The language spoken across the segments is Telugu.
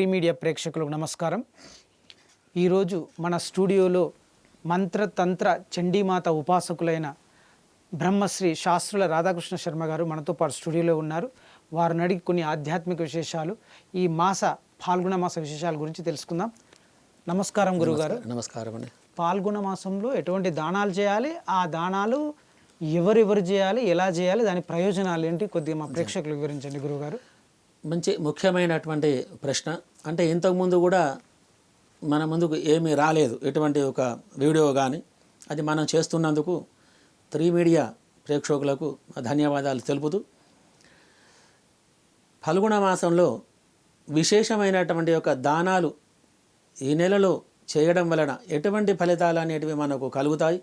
ట్రీ మీడియా ప్రేక్షకులకు నమస్కారం. ఈరోజు మన స్టూడియోలో మంత్రతంత్ర చండీమాత ఉపాసకులైన బ్రహ్మశ్రీ శాస్త్రుల రాధాకృష్ణ శర్మ గారు మనతో పాటు స్టూడియోలో ఉన్నారు. వారిని అడిగి కొన్ని ఆధ్యాత్మిక విశేషాలు ఈ మాస పాల్గొన మాస విశేషాల గురించి తెలుసుకుందాం. నమస్కారం గురుగారు. నమస్కారం అండి. పాల్గొన మాసంలో ఎటువంటి దానాలు చేయాలి? ఆ దానాలు ఎవరెవరు చేయాలి? ఎలా చేయాలి? దాని ప్రయోజనాలు ఏంటి? కొద్దిగా మా ప్రేక్షకులకు వివరించండి గురుగారు. మంచి ముఖ్యమైనటువంటి ప్రశ్న. అంటే ఇంతకుముందు కూడా మన ముందుకు ఏమీ రాలేదు. ఎటువంటి ఒక వీడియో కానీ అది మనం చేస్తున్నందుకు త్రీ మీడియా ప్రేక్షకులకు ధన్యవాదాలు తెలుపుతూ ఫల్గుణ మాసంలో విశేషమైనటువంటి యొక్క దానాలు ఈ నెలలో చేయడం వలన ఎటువంటి ఫలితాలు అనేటివి మనకు కలుగుతాయి?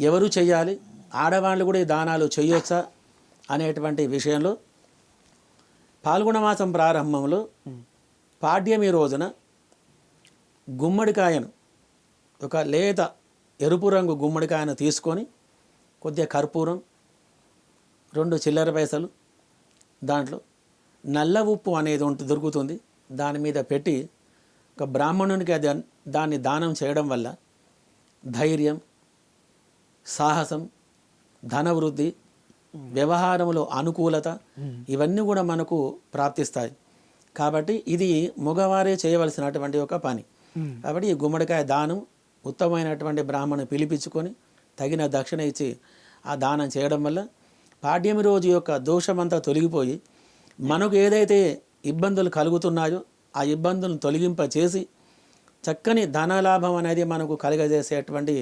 ఎవరు చేయాలి ఆడవాళ్ళు కూడా ఈ దానాలు చేయొచ్చా అనేటువంటి విషయంలో పాల్గొన మాసం ప్రారంభంలో పాడ్యమి రోజున గుమ్మడికాయను ఒక లేత ఎరుపు రంగు గుమ్మడికాయను తీసుకొని కొద్దిగా కర్పూరం రెండు చిల్లర పైసలు దాంట్లో నల్ల ఉప్పు అనేది ఉంటుంది దొరుకుతుంది. దాని మీద పెట్టి ఒక బ్రాహ్మణునికి అది దాన్ని దానం చేయడం వల్ల ధైర్యం సాహసం ధనవృద్ధి వ్యవహారంలో అనుకూలత ఇవన్నీ కూడా మనకు ప్రాప్తిస్తాయి. కాబట్టి ఇది మగవారే చేయవలసినటువంటి ఒక పని. కాబట్టి ఈ గుమ్మడికాయ దానం ఉత్తమమైనటువంటి బ్రాహ్మణు పిలిపించుకొని తగిన దక్షిణ ఇచ్చి ఆ దానం చేయడం వల్ల పాడ్యమి రోజు యొక్క దోషమంతా తొలగిపోయి మనకు ఏదైతే ఇబ్బందులు కలుగుతున్నాయో ఆ ఇబ్బందులను తొలగింప చేసి చక్కని ధనలాభం అనేది మనకు కలుగజేసేటువంటి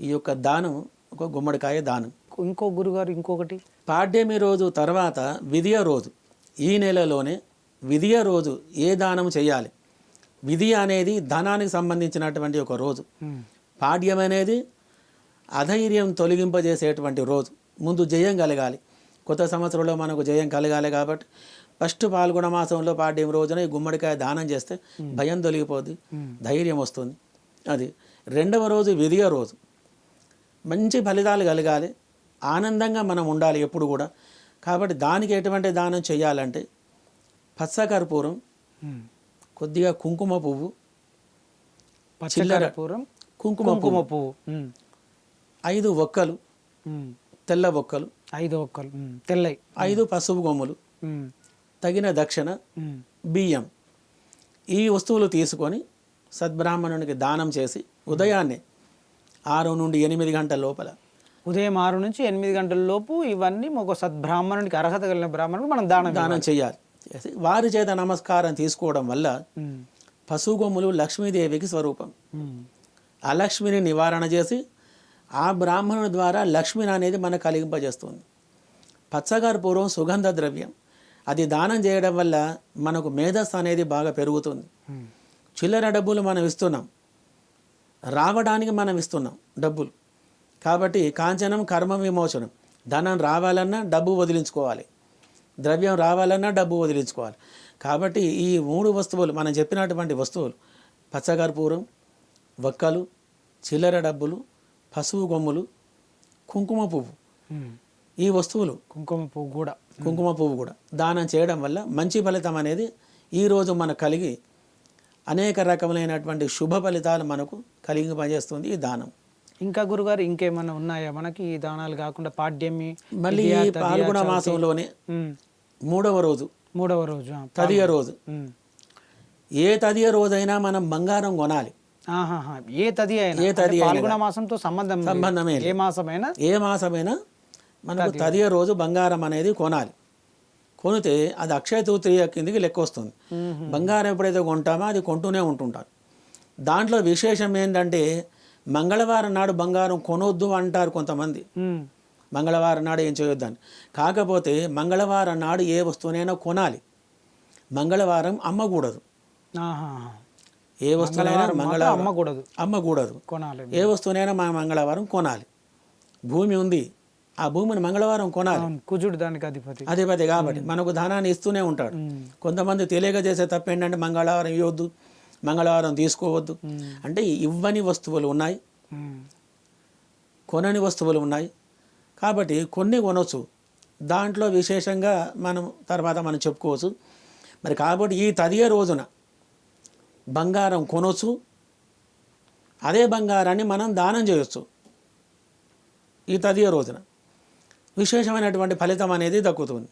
ఈ యొక్క దానం ఒక గుమ్మడికాయ దానం. ఇంకో గురుగారు ఇంకొకటి. పాడ్యమి రోజు తర్వాత విధియ రోజు. ఈ నెలలోనే విధియ రోజు ఏ దానం చేయాలి? విధి అనేది ధనానికి సంబంధించినటువంటి ఒక రోజు. పాడ్యం అనేది అధైర్యం తొలగింపజేసేటువంటి రోజు. ముందు జయం కలగాలి. కొత్త సంవత్సరంలో మనకు జయం కలగాలి కాబట్టి ఫస్ట్ పాల్గొన మాసంలో పాడ్యం రోజున ఈ గుమ్మడికాయ దానం చేస్తే భయం తొలగిపోద్ది. ధైర్యం వస్తుంది. అది రెండవ రోజు విధియ రోజు. మంచి ఫలితాలు కలగాలి. ఆనందంగా మనం ఉండాలి ఎప్పుడు కూడా కాబట్టి దానికి ఎటువంటి దానం చేయాలంటే పచ్చకర్పూరం కొద్దిగా కుంకుమ పువ్వు పచ్చకర్పూరం కుంకుమ కుంకుమ పువ్వు. ఐదు ఒక్కలు. తెల్ల ఒక్కలు ఐదు ఒక్కలు ఉమ్. తెల్లయి ఐదు పసుపు కొమ్ములు ఉమ్. తగిన దక్షిణ. బియ్యం ఈ వస్తువులు తీసుకొని సద్బ్రాహ్మణునికి దానం చేసి ఉదయాన్నే ఆరు నుండి ఎనిమిది గంటల లోపల ఉదయం ఆరు నుంచి ఎనిమిది గంటల లోపు ఇవన్నీ ఒక సద్బ్రాహ్మణునికి అర్హత కలిగిన బ్రాహ్మణునికి మనం దానం దానం చేయాలి. వారి చేత నమస్కారం తీసుకోవడం వల్ల. పశువు కొమ్ములు లక్ష్మీదేవికి స్వరూపం. ఉమ్. ఆ లక్ష్మిని నివారణ చేసి ఆ బ్రాహ్మణుడి ద్వారా లక్ష్మిని అనేది మనకు కలిగింపజేస్తుంది. పచ్చగారు పూర్వం సుగంధ ద్రవ్యం. అది దానం చేయడం వల్ల మనకు మేధస్సు అనేది బాగా పెరుగుతుంది. ఉమ్. చిల్లర డబ్బులు మనం ఇస్తున్నాం. రావడానికి మనం ఇస్తున్నాం డబ్బులు. కాబట్టి కాంచనం కర్మ విమోచనం. ధనం రావాలన్నా డబ్బు వదిలించుకోవాలి. ద్రవ్యం రావాలన్నా డబ్బు వదిలించుకోవాలి. కాబట్టి ఈ మూడు వస్తువులు మనం చెప్పినటువంటి వస్తువులు పచ్చకర్పూరం వక్కలు చిల్లర డబ్బులు పసుపు కొమ్ములు కుంకుమ పువ్వు. ఈ వస్తువులు కుంకుమ పువ్వు కూడా. కుంకుమ పువ్వు కూడా. దానం చేయడం వల్ల మంచి ఫలితం అనేది ఈరోజు మనకు కలిగి అనేక రకములైనటువంటి శుభ ఫలితాలు మనకు కలిగి పనిచేస్తుంది ఈ దానం. ఇంకా గురుగారు ఇంకేమైనా ఉన్నాయా మనకి ఈ దానాలు కాకుండా పాడ్యమి మళ్ళీ పాల్గొన. మాసంలోనే. మూడవ రోజు మూడవ రోజు తదియ రోజు. ఏ తదియ రోజైనా మనం బంగారం కొనాలి. ఏ తది అయినా ఏ తది పాల్గొన మాసంతో సంబంధం. సంబంధమే. ఏ మాసమైనా ఏ మాసమైనా మనకు తదియ రోజు బంగారం అనేది కొనాలి కొనితే అది అక్షయ తృతీయ కిందికి లెక్క వస్తుంది బంగారం ఎప్పుడైతే కొంటామో అది కొంటూనే ఉంటుంటారు దాంట్లో విశేషం ఏంటంటే మంగళవారం నాడు బంగారం కొనొద్దు అంటారు కొంతమంది. మంగళవారం నాడు ఏం చేయొద్దని కాకపోతే మంగళవారం నాడు ఏ వస్తువునైనా కొనాలి. మంగళవారం అమ్మకూడదు. ఏ వస్తువునైనా మంగళవారం అమ్మకూడదు. అమ్మకూడదు. కొనాలి. ఏ వస్తువునైనా మా మంగళవారం కొనాలి. భూమి ఉంది. ఆ భూమిని మంగళవారం కొనాలి. కుజుడు దానికి అధిపతి. అధిపతి కాబట్టి మనకు ధనాన్ని ఇస్తూనే ఉంటాడు. కొంతమంది తెలియక చేసే తప్పు ఏంటంటే మంగళవారం ఇవ్వద్దు. మంగళవారం తీసుకోవద్దు. అంటే ఇవ్వని వస్తువులు ఉన్నాయి. కొనని వస్తువులు ఉన్నాయి. కాబట్టి కొన్ని కొనవచ్చు దాంట్లో విశేషంగా మనం తర్వాత మనం చెప్పుకోవచ్చు. మరి కాబట్టి ఈ తదియ రోజున బంగారం కొనొచ్చు. అదే బంగారాన్ని మనం దానం చేయొచ్చు. ఈ తదియ రోజున విశేషమైనటువంటి ఫలితం అనేది దక్కుతుంది.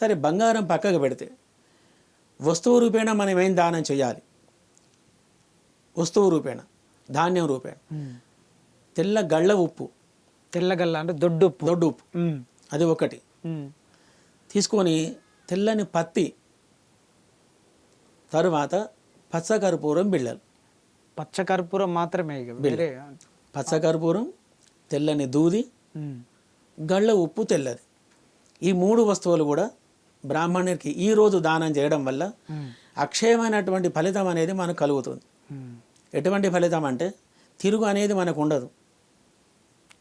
సరే బంగారం పక్కకు పెడితే వస్తువు రూపేణ మనం ఏం దానం చేయాలి? వస్తువు రూపేణ ధాన్యం రూపేణ. తెల్ల గళ్ళ ఉప్పు తెల్లగల్ల అంటే దొడ్డు ఉప్పు దొడ్డు ఉప్పు. అది ఒకటి. తీసుకొని తెల్లని పత్తి తరువాత పచ్చకర్పూరం బిళ్ళలు పచ్చ కర్పూరం మాత్రమే పచ్చకర్పూరం తెల్లని దూది. గళ్ళ ఉప్పు తెల్లది ఈ మూడు వస్తువులు కూడా బ్రాహ్మణుడికి ఈ రోజు దానం చేయడం వల్ల. అక్షయమైనటువంటి ఫలితం అనేది మనకు కలుగుతుంది. ఎటువంటి ఫలితం అంటే తిరుగు అనేది మనకు ఉండదు.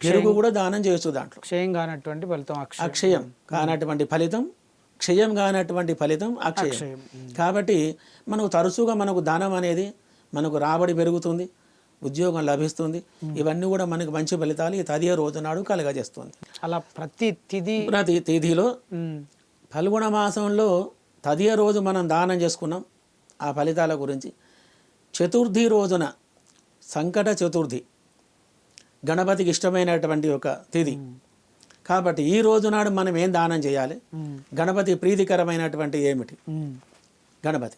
పెరుగు కూడా దానం చేయొచ్చు దాంట్లో. క్షయం కానటువంటి ఫలితం అక్షయం. కానటువంటి ఫలితం క్షయం కానటువంటి ఫలితం అక్షయం. కాబట్టి మనకు తరచుగా మనకు ధనం అనేది మనకు రాబడి పెరుగుతుంది ఉద్యోగం లభిస్తుంది. ఇవన్నీ కూడా మనకు మంచి ఫలితాలు ఈ తదియ రోజు నాడు కలగజేస్తుంది. అలా ప్రతి తిది ప్రతి తిథిలో. ఫల్గుణ మాసంలో తదియ రోజు మనం దానం చేసుకున్నాం. ఆ ఫలితాల గురించి చతుర్థి రోజున సంకట చతుర్థి గణపతికి ఇష్టమైనటువంటి ఒక తిథి కాబట్టి ఈ రోజు నాడు మనం ఏం దానం చేయాలి. గణపతి ప్రీతికరమైనటువంటి ఏమిటి. గణపతి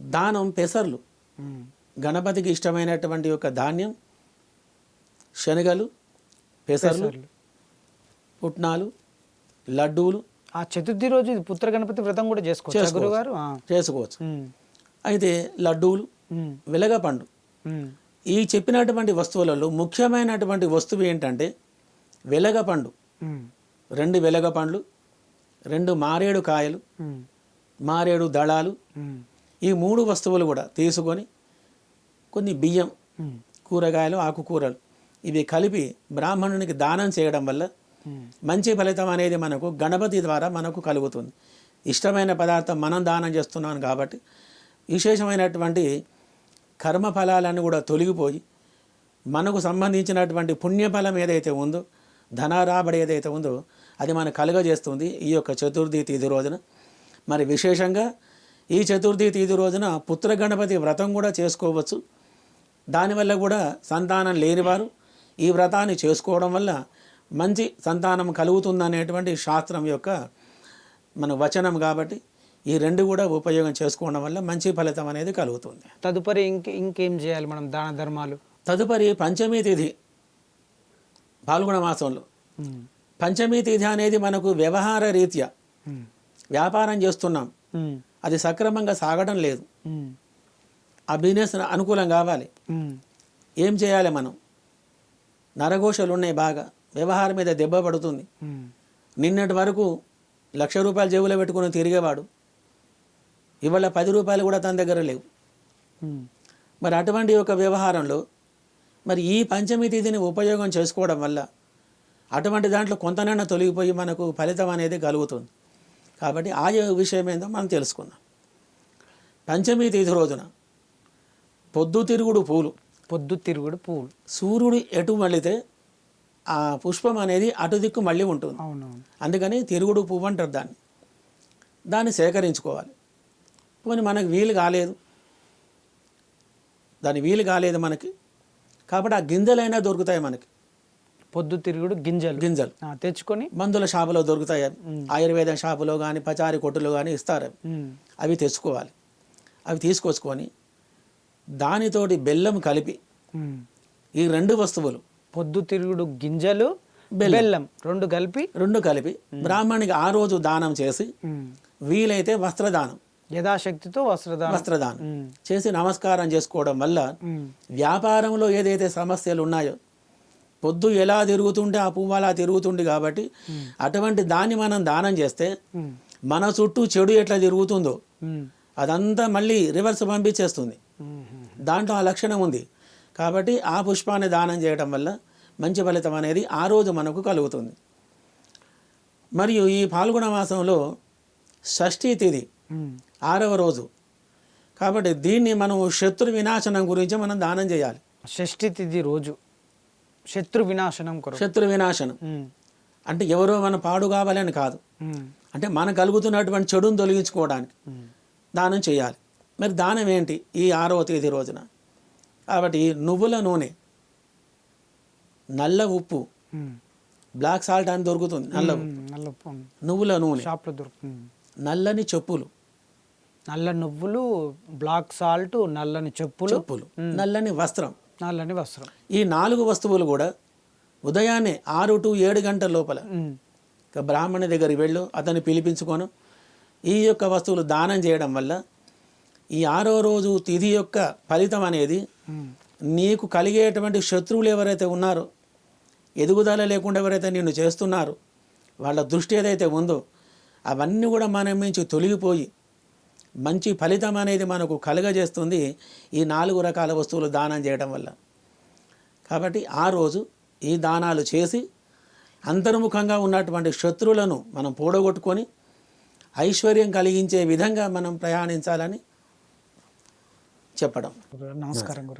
దానం పెసర్లు. గణపతికి ఇష్టమైనటువంటి యొక్క ధాన్యం శనగలు పెసర్లు. పుట్నాలు లడ్డూలు ఆ చతుర్థి రోజు పుత్ర గణపతి వ్రతం కూడా చేసుకోవచ్చు చేసుకోవచ్చు. అయితే లడ్డూలు. వెలగపండు. ఈ చెప్పినటువంటి వస్తువులలో ముఖ్యమైనటువంటి వస్తువు ఏంటంటే వెలగపండు. రెండు వెలగపండ్లు రెండు మారేడు కాయలు. మారేడు దళాలు. ఈ మూడు వస్తువులు కూడా తీసుకొని కొన్ని బియ్యం. కూరగాయలు ఆకుకూరలు ఇవి కలిపి బ్రాహ్మణునికి దానం చేయడం వల్ల. మంచి ఫలితం అనేది మనకు గణపతి ద్వారా మనకు కలుగుతుంది ఇష్టమైన పదార్థం మనం దానం చేస్తున్నాం కాబట్టి విశేషమైనటువంటి కర్మఫలాలన్నీ కూడా తొలగిపోయి మనకు సంబంధించినటువంటి పుణ్యఫలం ఏదైతే ఉందో ధనారాబడి ఏదైతే ఉందో అది మనకు కలుగజేస్తుంది ఈ యొక్క చతుర్థి తిథి రోజున. మరి విశేషంగా ఈ చతుర్థి తిథి రోజున పుత్ర గణపతి వ్రతం కూడా చేసుకోవచ్చు. దానివల్ల కూడా సంతానం లేనివారు ఈ వ్రతాన్ని చేసుకోవడం వల్ల మంచి సంతానం కలుగుతుందనేటువంటి శాస్త్రం యొక్క మన వచనం కాబట్టి ఈ రెండు కూడా ఉపయోగం చేసుకోవడం వల్ల మంచి ఫలితం అనేది కలుగుతుంది తదుపరి ఇంక ఇంకేం చేయాలి మనం దాన ధర్మాలు తదుపరి పంచమీ తిథి పాల్గొన మాసంలో. పంచమీ తిథి అనేది మనకు వ్యవహార రీత్యా. వ్యాపారం చేస్తున్నాం. అది సక్రమంగా సాగడం లేదు. ఆ బిజినెస్ అనుకూలం కావాలి. ఏం చేయాలి మనం నరఘోషలు ఉన్నాయి బాగా వ్యవహారం మీద దెబ్బ పడుతుంది. నిన్నటి వరకు లక్ష రూపాయలు జేబులో పెట్టుకుని తిరిగేవాడు ఇవాళ పది రూపాయలు కూడా తన దగ్గర లేవు. మరి అటువంటి ఒక వ్యవహారంలో మరి ఈ పంచమి తిథిని ఉపయోగం చేసుకోవడం వల్ల అటువంటి దాంట్లో కొంతనైనా తొలగిపోయి మనకు ఫలితం అనేది కలుగుతుంది. కాబట్టి ఆ విషయం ఏందో మనం తెలుసుకుందాం. పంచమి తిథి రోజున పొద్దుతిరుగుడు పూలు. పొద్దు తిరుగుడు పువ్వులు సూర్యుడు ఎటు మళ్ళితే ఆ పుష్పం అనేది అటు దిక్కు మళ్ళీ ఉంటుంది. అందుకని తిరుగుడు పువ్వు అంటారు దాన్ని. దాన్ని సేకరించుకోవాలి. పోనీ మనకు వీలు కాలేదు. దాని వీలు కాలేదు మనకి. కాబట్టి ఆ గింజలైనా దొరుకుతాయి మనకి. పొద్దు తిరుగుడు గింజలు. గింజలు. తెచ్చుకొని మందుల షాపులో దొరుకుతాయి ఆయుర్వేదం షాపులో కానీ పచారి కొట్టులో కానీ ఇస్తారు అవి. తెచ్చుకోవాలి. అవి తీసుకొచ్చుకొని దానితోటి బెల్లం కలిపి. ఈ రెండు వస్తువులు. పొద్దు తిరుగుడు గింజలు బెల్లం. రెండు కలిపి రెండు కలిపి బ్రాహ్మణికి ఆ రోజు దానం చేసి. వీలైతే వస్త్రదానం. యథాశక్తితో వస్త్రదానం వస్త్రదానం. చేసి నమస్కారం చేసుకోవడం వల్ల. వ్యాపారంలో ఏదైతే సమస్యలు ఉన్నాయో పొద్దు ఎలా తిరుగుతుంటే ఆ పువ్వు అలా తిరుగుతుంది కాబట్టి అటువంటి దాన్ని మనం దానం చేస్తే. మన చుట్టూ చెడు ఎట్లా తిరుగుతుందో. అదంతా మళ్ళీ రివర్స్ పంపించేస్తుంది. దాంట్లో ఆ లక్షణం ఉంది కాబట్టి ఆ పుష్పాన్ని దానం చేయడం వల్ల మంచి ఫలితం అనేది ఆ రోజు మనకు కలుగుతుంది మరియు ఈ పాల్గొన మాసంలో షష్ఠీ తిథి. ఆరవ రోజు కాబట్టి దీన్ని మనం శత్రు వినాశనం గురించి మనం దానం చేయాలి షష్ఠి తిథి రోజు శత్రు వినాశనం శత్రు వినాశనం. అంటే ఎవరో మన పాడు కావాలని కాదు. అంటే మనకు కలుగుతున్నటువంటి చెడును తొలగించుకోవడానికి. దానం చేయాలి మరి దానం ఏంటి ఈ ఆరవ తేదీ రోజున కాబట్టి నువ్వుల నూనె నల్ల ఉప్పు. బ్లాక్ సాల్ట్ అని దొరుకుతుంది నల్ల ఉప్పు. నల్ల. నువ్వుల నూనె షాప్లో దొరుకుతుంది నల్లని చెప్పులు నల్ల నువ్వులు బ్లాక్ సాల్ట్ నల్లని చెప్పులు. చెప్పులు. నల్లని వస్త్రం. నల్లని వస్త్రం. ఈ నాలుగు వస్తువులు కూడా ఉదయాన్నే ఆరు టు ఏడు గంటల లోపల బ్రాహ్మణి దగ్గరికి వెళ్ళు అతన్ని పిలిపించుకోను. ఈ యొక్క వస్తువులు దానం చేయడం వల్ల ఈ ఆరో రోజు తిథి యొక్క ఫలితం అనేది. నీకు కలిగేటువంటి శత్రువులు ఎవరైతే ఉన్నారో ఎదుగుదల లేకుండా ఎవరైతే నిన్ను చేస్తున్నారో వాళ్ళ దృష్టి ఏదైతే ఉందో అవన్నీ కూడా మనం నుంచి తొలగిపోయి మంచి ఫలితం అనేది మనకు కలుగజేస్తుంది ఈ నాలుగు రకాల వస్తువులు దానం చేయడం వల్ల. కాబట్టి ఆ రోజు ఈ దానాలు చేసి అంతర్ముఖంగా ఉన్నటువంటి శత్రువులను మనం పూడగొట్టుకొని ఐశ్వర్యం కలిగించే విధంగా మనం ప్రయాణించాలని చెప్పడం. నమస్కారం గురు.